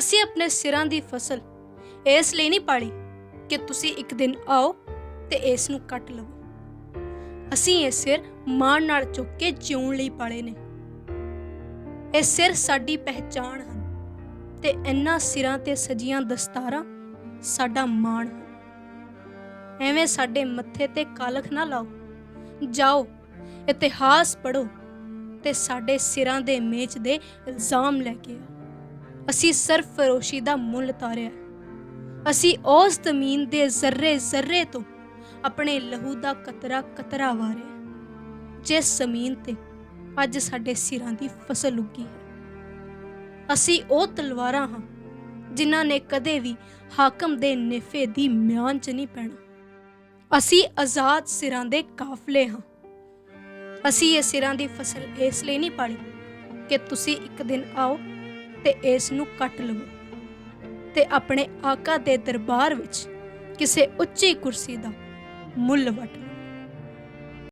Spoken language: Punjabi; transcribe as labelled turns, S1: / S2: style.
S1: ਅਸੀਂ ਆਪਣੇ ਸਿਰਾਂ ਦੀ ਫਸਲ ਇਸ ਲਈ ਨਹੀਂ ਪਾਲੀ ਕਿ ਤੁਸੀਂ ਇੱਕ ਦਿਨ ਆਓ ਤੇ ਇਸ ਨੂੰ ਕੱਟ ਲਵੋ। ਅਸੀਂ ਇਹ ਸਿਰ ਮਾਣ ਨਾਲ ਚੁੱਕ ਕੇ ਜਿਉਣ ਲਈ ਪਾਲੇ ਨੇ। ਇਹ ਸਿਰ ਸਾਡੀ ਪਹਿਚਾਣ ਹਨ ਤੇ ਇਹਨਾਂ ਸਿਰਾਂ ਤੇ ਸਜੀਆਂ ਦਸਤਾਰਾਂ ਸਾਡਾ ਮਾਣ ਐਵੇਂ ਸਾਡੇ ਮੱਥੇ ਤੇ ਕਾਲਖ ਨਾ ਲਾਓ। ਜਾਓ, ਇਤਿਹਾਸ ਪੜੋ ਤੇ ਸਾਡੇ ਸਿਰਾਂ ਦੇ ਮੇਚ ਦੇ ਇਲਜ਼ਾਮ ਲੈ ਕੇ ਆਓ। ਅਸੀਂ ਸਰਫਰੋਸ਼ੀ ਦਾ ਮੁੱਲ ਤਾਰਿਆ। ਅਸੀਂ ਉਸ ਜ਼ਮੀਨ ਦੇ ਜ਼ਰਰੇ ਜ਼ਰਰੇ ਤੋਂ ਆਪਣੇ ਲਹੂ ਦਾ ਕਤਰਾ ਕਤਰਾ ਵਾਰਿਆ। ਜਿਸ ਜ਼ਮੀਨ ਤੇ ਅੱਜ ਸਾਡੇ ਸਿਰਾਂ ਦੀ ਫਸਲ ਉੱਗੀ ਹੈ। ਅਸੀਂ ਉਹ ਤਲਵਾਰਾਂ ਹਾਂ ਜਿਨ੍ਹਾਂ ਨੇ ਕਦੇ ਵੀ ਹਾਕਮ ਦੇ ਨਿਫੇ ਦੀ ਮਿਆਨ 'ਚ ਨਹੀਂ ਪੈਣਾ। ਅਸੀਂ ਆਜ਼ਾਦ ਸਿਰਾਂ ਦੇ ਕਾਫਲੇ ਹਾਂ। ਅਸੀਂ ਇਹ ਸਿਰਾਂ ਦੀ ਫਸਲ ਇਸ ਲਈ ਨਹੀਂ ਪਾਲੀ ਕਿ ਤੁਸੀਂ ਇੱਕ ਦਿਨ ਆਓ ਤੇ ਇਸ ਨੂੰ ਕੱਟ ਲਵੋ ਤੇ ਆਪਣੇ ਆਕਾ ਦੇ ਦਰਬਾਰ ਵਿੱਚ ਕਿਸੇ ਉੱਚੀ ਕੁਰਸੀ ਦਾ ਮੁੱਲ ਵਟ ਲਓ